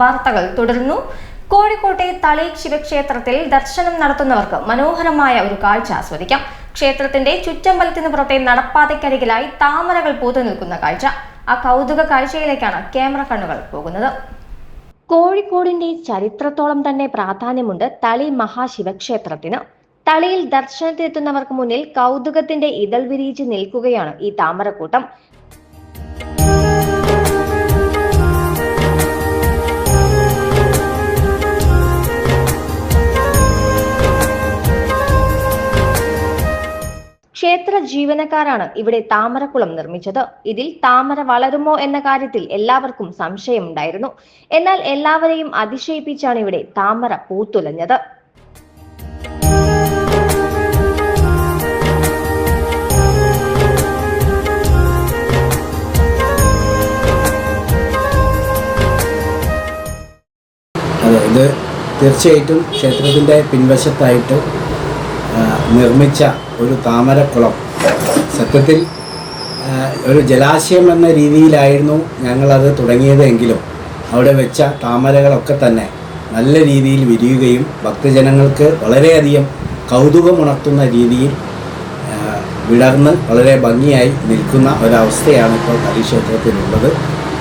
വാർത്തകൾ തുടരുന്നു. കോഴിക്കോട്ടെ തളീക് ശിവക്ഷേത്രത്തിൽ ദർശനം നടത്തുന്നവർക്ക് മനോഹരമായ ഒരു കാഴ്ച ആസ്വദിക്കാം. ക്ഷേത്രത്തിന്റെ ചുറ്റമ്പലത്തിന് പുറത്തെ നടപ്പാതയ്ക്കരികിലായി താമരകൾ പൂത്തു നിൽക്കുന്ന കാഴ്ച. ആ കൗതുക കാഴ്ചയിലേക്കാണ് ക്യാമറ കണ്ണുകൾ പോകുന്നത്. കോഴിക്കോടിന്റെ ചരിത്രത്തോളം തന്നെ പ്രാധാന്യമുണ്ട് തളി മഹാശിവക്ഷേത്രത്തിന്. തളിയിൽ ദർശനത്തിനെത്തുന്നവർക്ക് മുന്നിൽ കൗതുകത്തിന്റെ ഇതൾ വിരിയിച്ച് നിൽക്കുകയാണ് ഈ താമരക്കൂട്ടം. ക്ഷേത്ര ജീവനക്കാരാണ് ഇവിടെ താമരക്കുളം നിർമ്മിച്ചത്. ഇതിൽ താമര വളരുമോ എന്ന കാര്യത്തിൽ എല്ലാവർക്കും സംശയമുണ്ടായിരുന്നു. എന്നാൽ എല്ലാവരെയും അതിശയിപ്പിച്ചാണ് ഇവിടെ താമര പൂത്തുലഞ്ഞത്. അതെ ഇത് തീർച്ചയായിട്ടും ക്ഷേത്രത്തിന്റെ പിൻവശത്തായിട്ട് നിർമ്മിച്ച ഒരു താമരക്കുളം. സത്യത്തിൽ ഒരു ജലാശയം എന്ന രീതിയിലായിരുന്നു ഞങ്ങളത് തുടങ്ങിയതെങ്കിലും അവിടെ വെച്ച താമരകളൊക്കെ തന്നെ നല്ല രീതിയിൽ വിരിയുകയും ഭക്തജനങ്ങൾക്ക് വളരെയധികം കൗതുകമുണർത്തുന്ന രീതിയിൽ വിടർന്ന് വളരെ ഭംഗിയായി നിൽക്കുന്ന ഒരവസ്ഥയാണ് ഇപ്പോൾ ക്ഷേത്രത്തിലുള്ളത്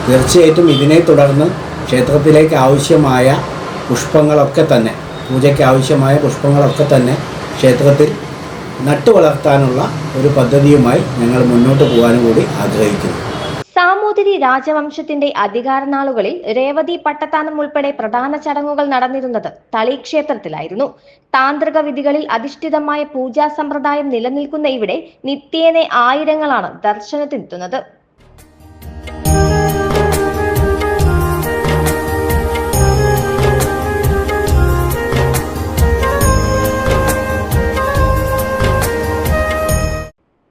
തീർച്ചയായിട്ടും ഇതിനെ തുടർന്ന് ക്ഷേത്രത്തിലേക്ക് ആവശ്യമായ പുഷ്പങ്ങളൊക്കെ തന്നെ പൂജയ്ക്ക് ആവശ്യമായ പുഷ്പങ്ങളൊക്കെ തന്നെ ക്ഷേത്രത്തിൽ നട്ടു വളർത്താനുള്ള ഒരു പദ്ധതിയുമായി ഞങ്ങൾ മുന്നോട്ട് പോകാനും കൂടി ആഗ്രഹിക്കുന്നു. സാമൂതിരി രാജവംശത്തിന്റെ അധികാരനാളുകളിൽ രേവതി പട്ടത്താനം ഉൾപ്പെടെ പ്രധാന ചടങ്ങുകൾ നടന്നിരുന്നത് തളി ക്ഷേത്രത്തിലായിരുന്നു താന്ത്രിക വിധികളിൽ അധിഷ്ഠിതമായ പൂജാ സമ്പ്രദായം നിലനിൽക്കുന്ന ഇവിടെ നിത്യേനെ ആയിരങ്ങളാണ് ദർശനത്തിനെത്തുന്നത്.